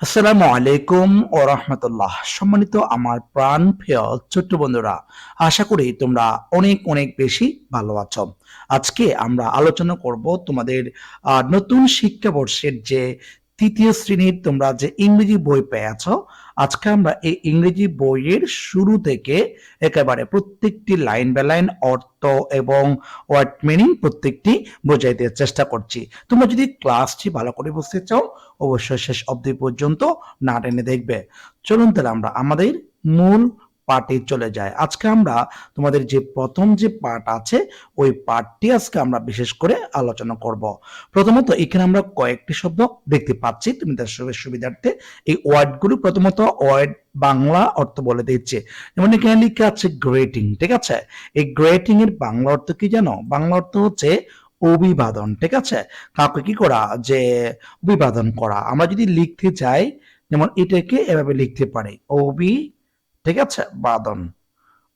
আসসালামু আলাইকুম ও রহমতুল্লাহ। সম্মানিত আমার প্রাণ প্রিয় ছোট্ট বন্ধুরা, আশা করি তোমরা অনেক অনেক বেশি ভালো আছো। আজকে আমরা আলোচনা করব তোমাদের নতুন শিক্ষাবর্ষের যে তৃতীয় শ্রেণির তোমরা যে ইংরেজি বই পেয়েছ, আজকে আমরা এই ইংরেজি বইয়ের শুরু থেকে একেবারে প্রত্যেকটি লাইন বাই লাইন অর্থ এবং ওয়ার্ড মিনিং প্রত্যেকটি বোঝাইতে চেষ্টা করছি। তোমরা যদি ক্লাসটি ভালো করে বুঝতে চাও, অবশ্যই শেষ অবধি পর্যন্ত না টেনে দেখবে। চলুন তাহলে আমরা আমাদের মূল পার্টে চলে যায়। আজকে আমরা তোমাদের যে প্রথম যে পার্ট আছে, ওই পার্টটি আজকে আমরা বিশেষ করে আলোচনা করব। প্রথমত এখানে আমরা কয়েকটি শব্দ দেখতে পাচ্ছি, তুমি তার সুবিধার্থে। এই ওয়ার্ডগুলো প্রথমত ওয়ার্ড বাংলা অর্থ বলে দিচ্ছে। যেমন এখানে লেখা আছে গ্রেটিং, ঠিক আছে? এই গ্রেটিং এর বাংলা অর্থ কি জানো? বাংলা অর্থ হচ্ছে অভিবাদন, ঠিক আছে? কাউকে কি করা? যে অভিবাদন করা। আমরা যদি লিখতে চাই, যেমন এটাকে এভাবে লিখতে পারি, অভি ঠিক আছে? বাদন।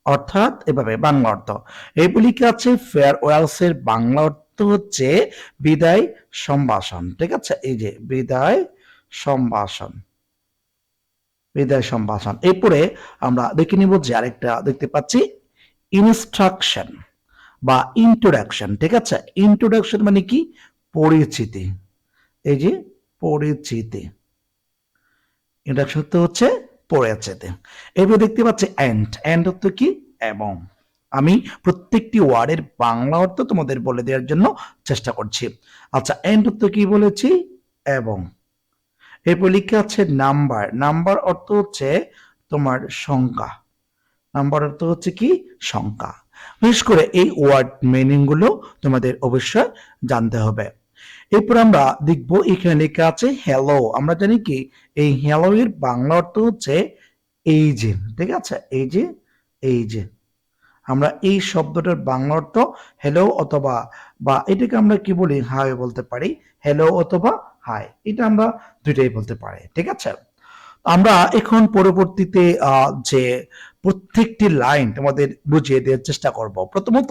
অর্থাৎ এভাবে, বাংলা অর্থ। এই লিখে আছে? ফেয়ার ওয়েলস এর বাংলা অর্থ হচ্ছে বিদায় সম্ভাষণ, ঠিক আছে? এই যে, বিদায় সম্ভাষণ। বিদায় সম্ভাষণ। এরপরে আমরা দেখে নিব যে আরেকটা দেখতে পাচ্ছি। ইনস্ট্রাকশন বা ইন্ট্রোডাকশন, ঠিক আছে? ইন্ট্রোডাকশন মানে কি? পরিচিতি। এই যে, পরিচিতি। ইন্ট্রোডাকশন তো হচ্ছে পরিচিতি এরপরে দেখতে পাচ্ছি অ্যান্ড অ্যান্ড অর্থ কি? এবং। আমি প্রত্যেকটি ওয়ার্ডের বাংলা অর্থ তোমাদের বলে দেওয়ার জন্য চেষ্টা করছি। আচ্ছা অ্যান্ড অর্থ কি বলেছি? এবং। এরপর লিখে আছে নাম্বার নাম্বার অর্থ হচ্ছে তোমার সংখ্যা। নাম্বার অর্থ হচ্ছে কি? সংখ্যা। বিশেষ করে এই ওয়ার্ড মিনিংগুলো তোমাদের অবশ্যই জানতে হবে। এরপর আমরা দেখব এখানে লেখা আছে হ্যালো আমরা জানি কি, এই হ্যালো এর বাংলা অর্থ হচ্ছে এই যে, ঠিক আছে? এই যে এই যে। আমরা এই শব্দটার বাংলা অর্থ হ্যালো অথবা বা এটাকে আমরা কি বলি হাই বলতে পারি। হ্যালো অথবা হাই এটা আমরা দুইটাই বলতে পারি, ঠিক আছে? আমরা এখন পরবর্তীতে যে প্রত্যেকটি লাইন তোমাদের বুঝিয়ে দেওয়ার চেষ্টা করব। প্রথমত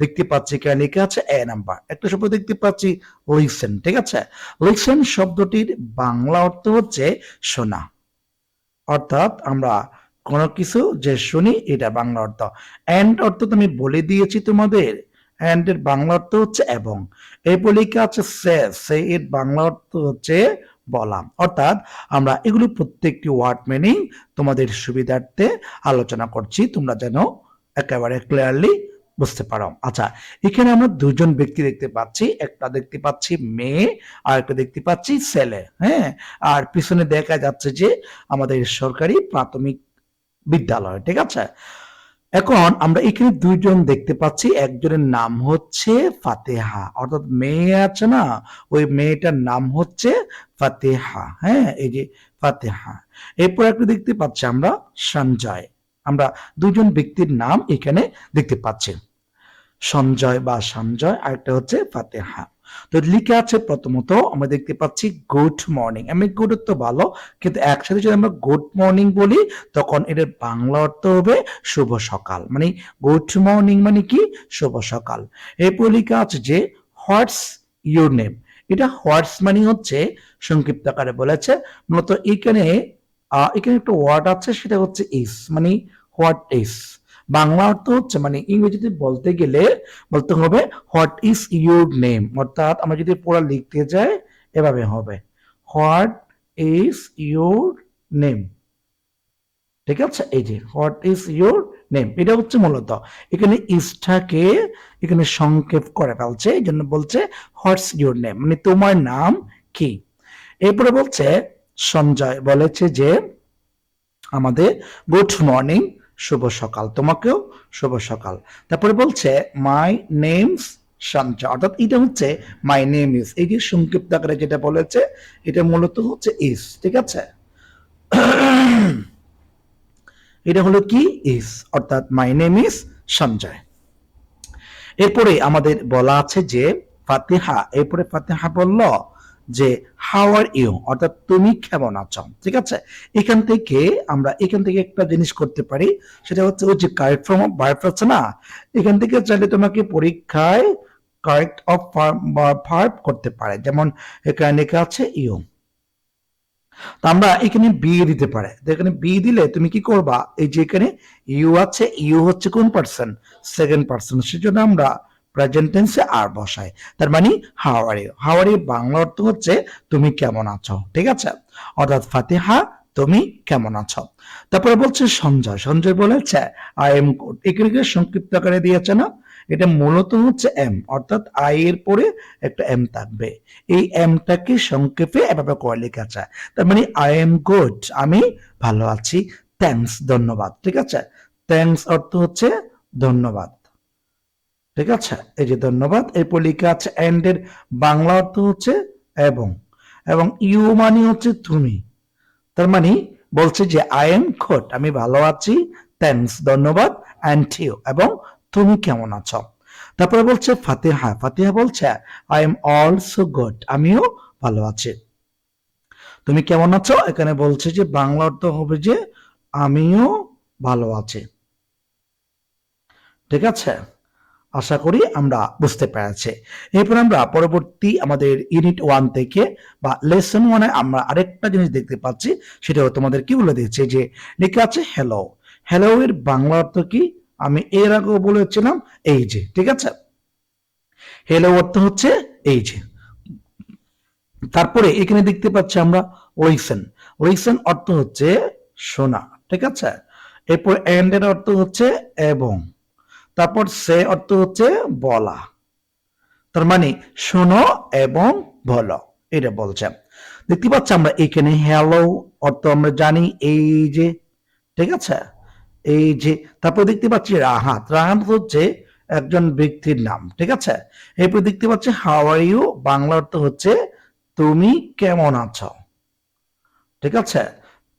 দেখতে পাচ্ছি কেন লেখা আছে এ নাম্বার একটা শব্দ দেখতে পাচ্ছি লিসেন ঠিক আছে? লিসেন শব্দটির বাংলা অর্থ হচ্ছে শোনা। অর্থাৎ আমরা কোনো কিছু যে শুনি, এটা বাংলা অর্থ। অ্যান্ড অর্থ তো আমি বলে দিয়েছি তোমাদের। অ্যান্ড এর বাংলা অর্থ হচ্ছে এবং। এরপর লেখা আছে সে সে এর বাংলা অর্থ হচ্ছে বলা অর্থাৎ আমরা এগুলো প্রত্যেকটি ওয়ার্ড মিনিং তোমাদের সুবিধার্থে আলোচনা করছি, তোমরা যেন একেবারে ক্লিয়ারলি বুঝতে পারো। আচ্ছা এখানে আমরা দুজন ব্যক্তি দেখতে পাচ্ছি, একটা দেখতে পাচ্ছি মেয়ে, আর একটা দেখতে পাচ্ছি ছেলে হ্যাঁ? আর পিছনে দেখা যাচ্ছে যে আমাদের সরকারি প্রাথমিক বিদ্যালয়, ঠিক আছে? এখন আমরা এখানে দুইজন দেখতে পাচ্ছি। একজনের নাম হচ্ছে ফাতেহা। অর্থাৎ মেয়ে আছে না, ওই মেয়েটার নাম হচ্ছে ফাতেহা। হ্যাঁ এই যে ফাতেহা। এরপর একটা দেখতে পাচ্ছি আমরা সঞ্জয়। আমরা দুজন ব্যক্তির নাম এখানে দেখতে পাচ্ছি। সঞ্জয় বা সঞ্জয়, আরেকটা হচ্ছে ফাতেহা। তো লিখে আছে প্রথমত আমরা দেখতে পাচ্ছি গুড মর্নিং আমি গুড তো ভালো, কিন্তু একসাথে যদি আমরা গুড মর্নিং বলি, তখন এটার বাংলা অর্থ হবে শুভ সকাল। মানে গুড মর্নিং মানে কি? শুভ সকাল। এরপর লেখা আছে যে হোয়াটস ইউর নেম এটা হোয়াটস মানে হচ্ছে সংক্ষিপ্ত আকারে বলেছে। মূলত এখানে এখানে একটা ওয়ার্ড আছে, সেটা হচ্ছে ইস মানে হোয়াট ইস বাংলা অর্থ হচ্ছে মানে ইংরেজিতে বলতে গেলে বলতে হবে হোয়াট ইজ ইউর নেম অর্থাৎ আমরা যদি পুরো লিখতে যাই, এভাবে হবে হোয়াট ইজ ইউর নেম ঠিক আছে? এই যে হোয়াট ইজ ইউর নেম এটা হচ্ছে মূলত, এখানে ইসটাকে এখানে সংক্ষেপ করে ফেলছে, এই জন্য বলছে হোয়াটস ইউর নেম মানে তোমার নাম কি? এরপরে বলছে, সঞ্জয় বলেছে যে, আমাদের গুড মর্নিং শুভ সকাল। তোমাকেও শুভ সকাল। তারপরে বলছে মাই নেমস সঞ্জয় অর্থাৎ এটা হচ্ছে মাই নেম ইজ এই যে সংক্ষিপ্ত আকারে যেটা বলেছে, এটা মূলত হচ্ছে ইস ঠিক আছে? এটা হলো কি? ইস অর্থাৎ মাই নেম ইস সঞ্জয় এরপরে আমাদের বলা আছে যে, ফাতেহা। এরপরে ফাতেহা বলল যে হাউ আর ইউ অর্থাৎ, তুমি কেমন আছো? ঠিক আছে? এখান থেকে আমরা, এখান থেকে একটা জিনিস করতে পারি, সেটা হচ্ছে ওই যে কারেক্ট ফর্ম অফ ভার্ব আছে না? এখান থেকে চাইলে তোমাকে পরীক্ষায় কারেক্ট অফ ভার্ব করতে পারে। যেমন, এখানে লেখা আছে ইউ তো আমরা এখানে বি দিতে পারে। এখানে বি দিলে তুমি কি করবা? এই যে এখানে ইউ আছে ইউ হচ্ছে কোন পার্সন সেকেন্ড পার্সন সেজন্য আমরা প্রেজেন্ট টেন্সে আর বসায়। তার মানে how are you how are you Bangla অর্থ হচ্ছে, তুমি কেমন আছো? ঠিক আছে? অর্থাৎ ফাতিহা, তুমি কেমন আছো? তারপরে বলছে সঞ্জয়। সঞ্জয় বলেছে আই এম গুড এখানে সংক্ষিপ্ত আকারে দিয়েছে না? এটা মূলত হচ্ছে এম অর্থাৎ আই এর পরে একটা এম থাকবে। এই এমটাকে সংক্ষেপে এভাবে করে লেখা যায় তার মানে আই এম গুড আমি ভালো আছি। থ্যাঙ্কস ধন্যবাদ। ঠিক আছে? থ্যাঙ্কস অর্থ হচ্ছে, ধন্যবাদ। ঠিক আছে? এই যে ধন্যবাদ। এরপর লেখা আছে এন্ড এর, বাংলা অর্থ হচ্ছে এবং। এবং ইউ মানে হচ্ছে তুমি। তার মানে বলছে যে আই এম গুড আমি ভালো আছি থ্যাঙ্কস ধন্যবাদ অ্যান্ড ইউ এবং তুমি কেমন আছো? তারপরে বলছে ফাতিহা। ফাতিহা বলছে আই এম অলসো গুড আমিও ভালো আছি। তুমি কেমন আছো? এখানে বলছে যে, বাংলা অর্থ হবে যে, আমিও ভালো আছি। ঠিক আছে? আশা করি আমরা বুঝতে পেরেছি। এরপর আমরা পরবর্তী আমাদের ইউনিট ওয়ান থেকে বা লেসন ওয়ানে আমরা আরেকটা জিনিস দেখতে পাচ্ছি, সেটাও তোমাদের কি বলে দিচ্ছে যে লেখা আছে হ্যালো হ্যালো এর বাংলা অর্থ কি? আমি এর আগেও বলেছিলাম, এই যে, ঠিক আছে? হ্যালো অর্থ হচ্ছে এই যে। তারপরে এখানে দেখতে পাচ্ছি আমরা লিসেন লিসেন অর্থ হচ্ছে শোনা, ঠিক আছে? এরপর এন্ড এর অর্থ হচ্ছে এবং। তারপর সে অর্থ হচ্ছে বলা। তার মানে শোনো এবং বলো। এটা বলছে। দেখতে পাচ্ছি আমরা এখানে হ্যালো অর্থ আমরা জানি এই যে, ঠিক আছে? এই যে, তারপর দেখতে পাচ্ছি রাহাত। রাহাত হচ্ছে একজন ব্যক্তির নাম, ঠিক আছে? এরপর দেখতে পাচ্ছি হাউ আর ইউ বাংলা অর্থ হচ্ছে তুমি কেমন আছো? ঠিক আছে?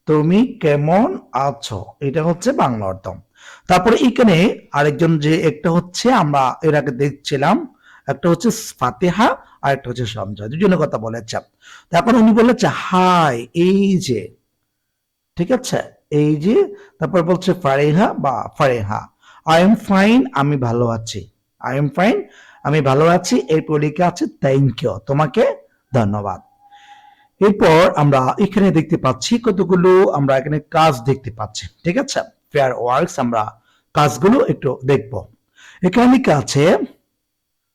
তুমি কেমন আছো? এটা হচ্ছে বাংলা অর্থ। তারপরে এখানে আরেকজন যে একটা হচ্ছে, আমরা এর আগে দেখছিলাম, একটা হচ্ছে ফাতেহা আর একটা হচ্ছে সঞ্জয় দুজনের কথা বলেছে। তারপর উনি বলেছে হাই এই যে, ঠিক আছে? এই যে, তারপর বলছে ফারেহা বা ফারেহা আই এম ফাইন আমি ভালো আছি। আই এম ফাইন আমি ভালো আছি। এরপর লেখা আছে থ্যাংক ইউ তোমাকে ধন্যবাদ। এরপর আমরা এখানে দেখতে পাচ্ছি কতগুলো, আমরা এখানে কাজ দেখতে পাচ্ছি, ঠিক আছে? ফেয়ার ওয়ার্কস আমরা কাজগুলো একটু দেখব। এখানে লেখা আছে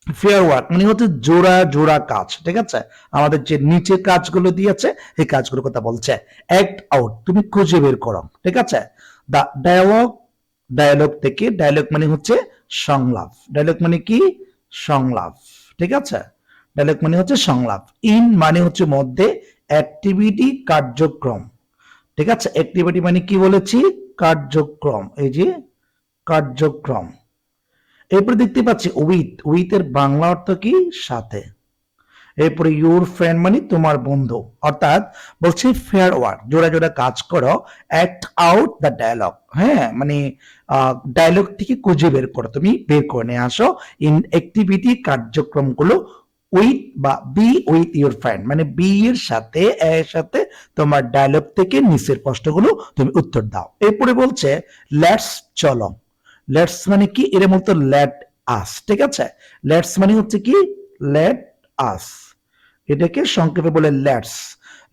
ফেয়ার ওয়ার্ক মানে হচ্ছে জোড়া জোড়া কাজ, ঠিক আছে? আমাদের যে নিচে কাজগুলো দিয়েছে, এই কাজগুলোর কথা বলছে। অ্যাক্ট আউট তুমি খুঁজে বের করো, ঠিক আছে? দা ডায়ালগ ডায়ালগ থেকে ডায়ালগ মানে হচ্ছে সংলাপ। ডায়ালগ মানে কি? সংলাপ, ঠিক আছে? ডায়ালগ মানে হচ্ছে সংলাপ। ইন মানে হচ্ছে মধ্যে অ্যাক্টিভিটি কার্যক্রম, ঠিক আছে? অ্যাক্টিভিটি মানে কি বলেছি? কার্যক্রম, এই যে কার্যক্রম। এরপরে দেখতে পাচ্ছি উইথ উইথ এর বাংলা অর্থ কি? সাথে। এরপরে ইউর ফ্রেন্ড মানে তোমার বন্ধু, অর্থাৎ বলছে ফেয়ার ওয়ার্ক জোড়া জোড়া কাজ করো অ্যাক্ট আউট দ্য ডায়লগ হ্যাঁ? মানে ডায়লগ থেকে খুঁজে বের করো, তুমি বের করে নিয়ে আসো ইন অ্যাক্টিভিটি কার্যক্রমগুলো উইথ বা বি উইথ ইউর ফ্রেন্ড মানে বি এর সাথে এর সাথে তোমার ডায়লগ থেকে নিচের প্রশ্নগুলো তুমি উত্তর দাও। এরপরে বলছে লেটস চলো লেটস মানে কি? এর মতো লেট আস ঠিক আছে? লেটস মানে হচ্ছে কি? লেট আস এটাকে সংক্ষেপে বলে লেটস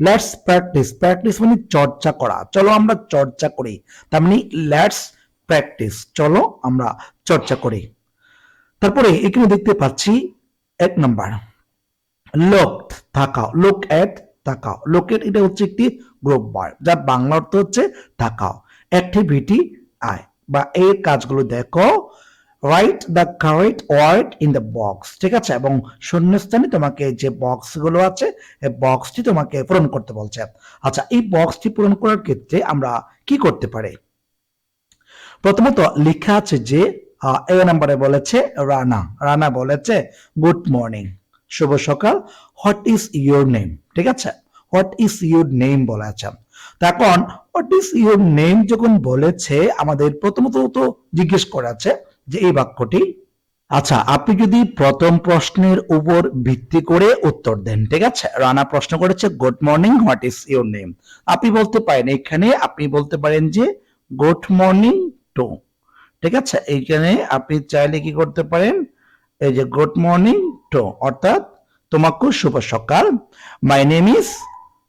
লেটস প্র্যাকটিস প্র্যাকটিস মানে চর্চা করা। চলো আমরা চর্চা করি। তার মানে লেটস প্র্যাকটিস চলো আমরা চর্চা করি। তারপরে এখানে দেখতে পাচ্ছি এক নাম্বার লোক থাকাও লোক এট তাকাও লোকের এটা হচ্ছে একটি গ্রুপ বার যার বাংলা অর্থ হচ্ছে তাকাও অ্যাক্টিভিটি আয়, বা এই কাজগুলো দেখো write the correct word in the box ঠিক আছে? এবং শূন্যস্থানে তোমাকে যে বক্সগুলো আছে, এই বক্সটি তোমাকে পূরণ করতে বলছে। আচ্ছা এই বক্সটি পূরণ করার ক্ষেত্রে আমরা কি করতে পারি? প্রথমত লেখা আছে যে এ নাম্বারে বলেছে রানা। রানা বলেছে, গুড মর্নিং, শুভ সকাল। What is your name? ঠিক আছে? What is your name? বলেছে। তখন হোয়াট ইজ ইউর নেম? যখন বলেছে, আমাদের প্রথমত তো জিজ্ঞেস করেছে যে এই বাক্যটি আচ্ছা আপনি যদি প্রথম প্রশ্নের উপর ভিত্তি করে উত্তর দেন। ঠিক আছে? রানা প্রশ্ন করেছে, good morning, what is your name? আপনি বলতে পারেন, এখানে আপনি বলতে পারেন যে, গুড মর্নিং টু। ঠিক আছে? এইখানে আপনি চাইলে কি করতে পারেন? এই যে গুড মর্নিং টু অর্থাৎ তোমাকে শুভ সকাল। মাই নেম ইজ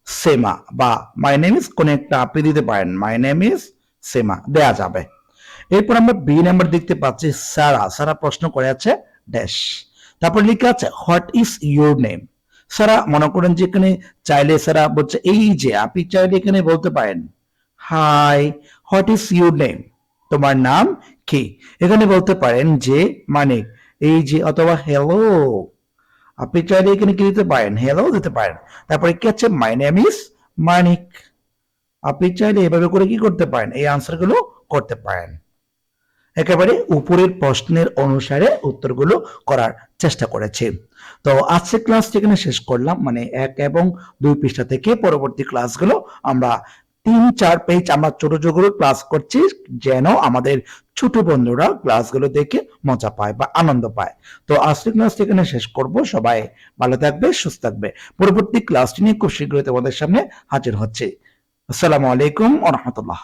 সেমা বা মাই নেম ইজ কোন একটা আপনি দিতে পারেন। মাই নেম ইজ সেমা দেয়া যাবে। এরপর আমরা বি নাম্বার দেখতে পাচ্ছি সারা সারা প্রশ্ন করে আছে ড্যাশ তারপর লেখা আছে what is your name Sara মনে করেন যে এখানে চাইলে সারা বলছে, এই যে আপনি চাইলে এখানে বলতে পারেন hi what is your name তোমার নাম কি? এখানে বলতে পারেন যে মানে এই যে অথবা হ্যালো আপনি চাইলে এখানে কি দিতে পারেন? হ্যালো দিতে পারেন। তারপরে কি আছে? মাই নেম ইজ মানিক আপনি চাইলে এভাবে করে কি করতে পারেন? এই আনসারগুলো করতে পারেন। একেবারে উপরের প্রশ্নের অনুসারে উত্তরগুলো করার চেষ্টা করেছি। তো আজকে ক্লাস এখানে শেষ করলাম। মানে এক এবং দুই পৃষ্ঠা থেকে পরবর্তী ক্লাসগুলো আমরা তিন চার পেজ আমরা ছোট ছোট ক্লাস করছি, যেন আমাদের ছোট বন্ধুরা ক্লাসগুলো দেখে মজা পায় বা আনন্দ পায়। তো আজকের ক্লাস এখানে শেষ করব। সবাই ভালো থাকবে, সুস্থ থাকবে। পরবর্তী ক্লাসটি নিয়ে খুব শীঘ্রই তোমাদের সামনে হাজির হচ্ছে। আসসালামু আলাইকুম ওয়া রাহমাতুল্লাহ।